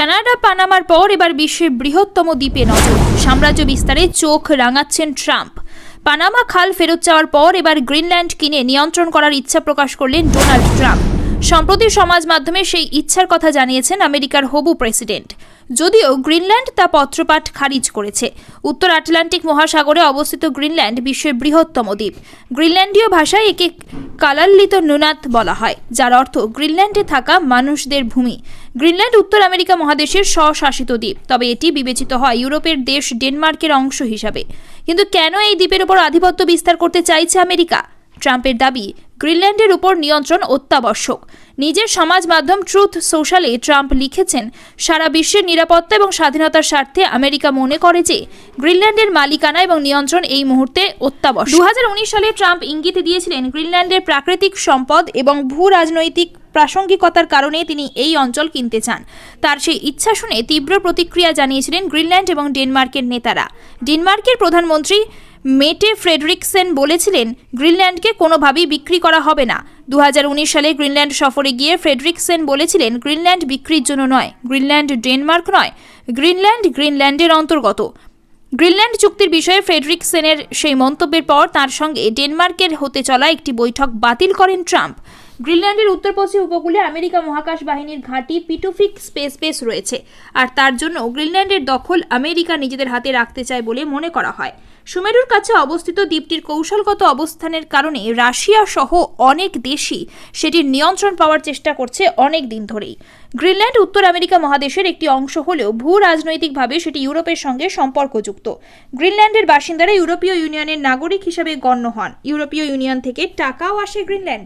Canada, পানামার পর এবার বিশ্বের বৃহত্তম দ্বীপে নজর। সাম্রাজ্য বিস্তারে চোখ রাঙাচ্ছেন ট্রাম্প। পানামা খাল ফেরত চাওয়ার পর এবার গ্রিনল্যান্ড কিনে নিয়ন্ত্রণ করার ইচ্ছা প্রকাশ করলেন ডোনাল্ড ট্রাম্প। সম্প্রতি সমাজ মাধ্যমে সেই ইচ্ছার কথা জানিয়েছেন আমেরিকার হবু প্রেসিডেন্ট। যদিও গ্রিনল্যান্ড তা পত্রপাঠ খারিজ করেছে। উত্তর আটলান্টিক মহাসাগরে অবস্থিত গ্রিনল্যান্ড বিশ্বের বৃহত্তম দ্বীপ। গ্রিনল্যান্ডীয় ভাষায় একে কালাল্লিত নুনাত বলা হয়, যার অর্থ গ্রিনল্যান্ডে থাকা মানুষদের ভূমি। গ্রিনল্যান্ড উত্তর আমেরিকা মহাদেশের স্বশাসিত দ্বীপ, তবে এটি বিবেচিত হয় ইউরোপের দেশ ডেনমার্কের অংশ হিসাবে। কিন্তু কেন এই দ্বীপের উপর আধিপত্য বিস্তার করতে চাইছে আমেরিকা? ট্রাম্পের দাবি গ্রিনল্যান্ডের উপর নিয়ন্ত্রণ অত্যাবশ্যক। নিজের সমাজ মাধ্যম ট্রুথ সোশ্যালে ট্রাম্প লিখেছেন, সারা বিশ্বের নিরাপত্তা এবং স্বাধীনতার স্বার্থে আমেরিকা মনে করে যে গ্রিনল্যান্ডের মালিকানা এবং নিয়ন্ত্রণ এই মুহূর্তে অত্যাবশ্যক। দু হাজার উনিশ সালে ট্রাম্প ইঙ্গিত দিয়েছিলেন, গ্রিনল্যান্ডের প্রাকৃতিক সম্পদ এবং ভূ রাজনৈতিক প্রাসঙ্গিকতার কারণে তিনি এই অঞ্চল কিনতে চান। তার সেই ইচ্ছা শুনে তীব্র প্রতিক্রিয়া জানিয়েছিলেন গ্রিনল্যান্ড এবং ডেনমার্কের নেতারা। ডেনমার্কের প্রধানমন্ত্রী মেটে ফ্রেডরিকসেন বলেছিলেন, গ্রিনল্যান্ডকে কোনোভাবেই বিক্রি করা হবে না। দু হাজার উনিশ সালে গ্রিনল্যান্ড সফরে গিয়ে ফ্রেডরিকসেন বলেছিলেন, গ্রিনল্যান্ড বিক্রির জন্য নয়, গ্রিনল্যান্ড ডেনমার্ক নয়, গ্রিনল্যান্ড গ্রিনল্যান্ডের অন্তর্গত। গ্রিনল্যান্ড চুক্তির বিষয়ে ফ্রেডরিকসেনের সেই মন্তব্যের পর তার সঙ্গে ডেনমার্কের হতে চলা একটি বৈঠক বাতিল করেন ট্রাম্প। গ্রিনল্যান্ডের উত্তর পশ্চিম উপকূলে আমেরিকা মহাকাশ বাহিনীর ঘাঁটি পিটুফিক স্পেস বেস রয়েছে। আর তার জন্য গ্রিনল্যান্ডের দখল আমেরিকা নিজেদের হাতে রাখতে চায় বলে মনে করা হয়। সুমেরুর কাছে অবস্থিত দ্বীপটির কৌশলগত অবস্থানের কারণে রাশিয়া সহ অনেক দেশই সেটির নিয়ন্ত্রণ পাওয়ার চেষ্টা করছে অনেক দিন ধরেই। গ্রিনল্যান্ড উত্তর আমেরিকা মহাদেশের একটি অংশ হলেও ভূ রাজনৈতিকভাবে সেটি ইউরোপের সঙ্গে সম্পর্কযুক্ত। গ্রিনল্যান্ডের বাসিন্দারা ইউরোপীয় ইউনিয়নের নাগরিক হিসেবে গণ্য হন। ইউরোপীয় ইউনিয়ন থেকে টাকাও আসে গ্রিনল্যান্ড।